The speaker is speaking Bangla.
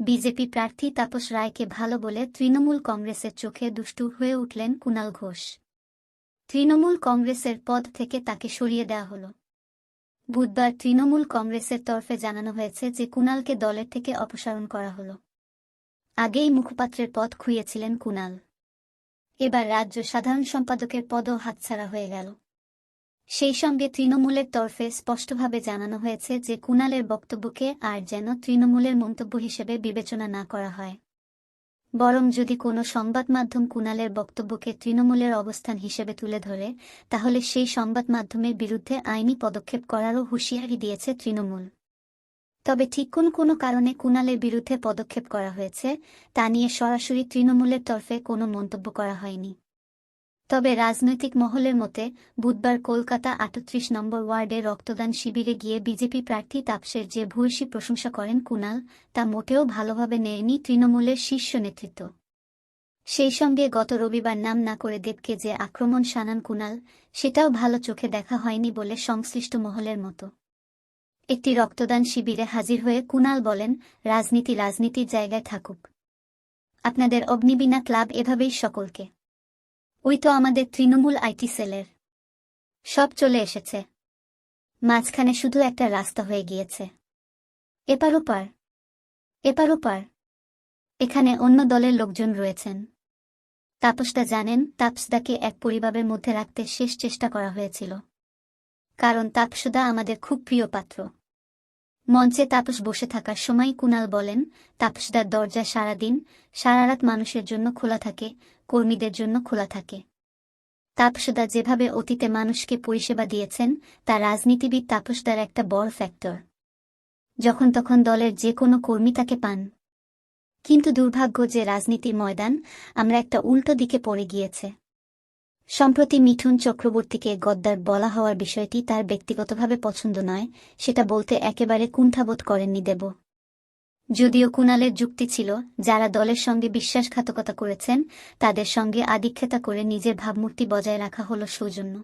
বিজেপি প্রার্থী তাপস রায়কে ভালো বলে তৃণমূল কংগ্রেসের চোখে দুষ্টু হয়ে উঠলেন কুণাল ঘোষ। তৃণমূল কংগ্রেসের পদ থেকে তাকে সরিয়ে দেওয়া হল। বুধবার তৃণমূল কংগ্রেসের তরফে জানানো হয়েছে যে কুণালকে দলের থেকে অপসারণ করা হল। আগেই মুখপাত্রের পদ খুইয়েছিলেন কুণাল এবার রাজ্য সাধারণ সম্পাদকের পদও হাতছাড়া হয়ে গেল। সেই সঙ্গে তৃণমূলের তরফে স্পষ্টভাবে জানানো হয়েছে যে কুণালের বক্তব্যকে আর যেন তৃণমূলের মন্তব্য হিসেবে বিবেচনা না করা হয়। বরং যদি কোনো সংবাদ মাধ্যম কুণালের বক্তব্যকে তৃণমূলের অবস্থান হিসেবে তুলে ধরে, তাহলে সেই সংবাদ মাধ্যমের বিরুদ্ধে আইনি পদক্ষেপ করারও হুঁশিয়ারি দিয়েছে তৃণমূল। তবে ঠিক কোন কোনো কারণে কুণালের বিরুদ্ধে পদক্ষেপ করা হয়েছে, তা নিয়ে সরাসরি তৃণমূলের তরফে কোনো মন্তব্য করা হয়নি। তবে রাজনৈতিক মহলের মতে, বুধবার কলকাতা আটত্রিশ নম্বর ওয়ার্ডে রক্তদান শিবিরে গিয়ে বিজেপি প্রার্থী তাপসের যে ভূয়সী প্রশংসা করেন কুনাল, তা মোটেও ভালোভাবে নেয়নি তৃণমূলের শীর্ষ নেতৃত্ব। সেই সঙ্গে গত রবিবার নাম না করে দেবকে যে আক্রমণ শানান কুনাল, সেটাও ভালো চোখে দেখা হয়নি বলে সংশ্লিষ্ট মহলের মতো। একটি রক্তদান শিবিরে হাজির হয়ে কুণাল বলেন, রাজনীতি রাজনীতির জায়গায় থাকুক। আপনাদের অগ্নিবীণা ক্লাব এভাবেই সকলকে। ওই তো আমাদের তৃণমূল আইটি সেলের। সব চলে এসেছে। মাঝখানে শুধু একটা রাস্তা হয়ে গিয়েছে। এপার ওপার। এপার ওপার। এখানে অন্য দলের লোকজন রয়েছেন। তাপসদা জানেন তাপসদাকে এক পরিবারের মধ্যে রাখতে শেষ চেষ্টা করা হয়েছিল। কারণ তাপসদা আমাদের খুব প্রিয় পাত্র। মঞ্চে তাপস বসে থাকার সময় কুণাল বলেন তাপসদার দরজা সারাদিন সারারাত মানুষের জন্য খোলা থাকে, কর্মীদের জন্য খোলা থাকে। তাপসদা যেভাবে অতীতে মানুষকে পরিষেবা দিয়েছেন, তা রাজনীতিবিদ তাপসদার একটা বড় ফ্যাক্টর যখন তখন দলের যে কোনো কর্মী তাকে পান। কিন্তু দুর্ভাগ্য যে রাজনীতির ময়দান, আমরা একটা উল্টো দিকে পড়ে গিয়েছে। সম্প্রতি মিঠুন চক্রবর্তীকে গদ্দার বলা হওয়ার বিষয়টি তার ব্যক্তিগতভাবে পছন্দ নয়, সেটা বলতে একেবারে কুণ্ঠাবোধ করেননি দেব। যদিও কুণালের যুক্তি ছিল, যারা দলের সঙ্গে বিশ্বাসঘাতকতা করেছেন, তাদের সঙ্গে আদিক্ষেতা করে নিজের ভাবমূর্তি বজায় রাখা হল সৌজন্য।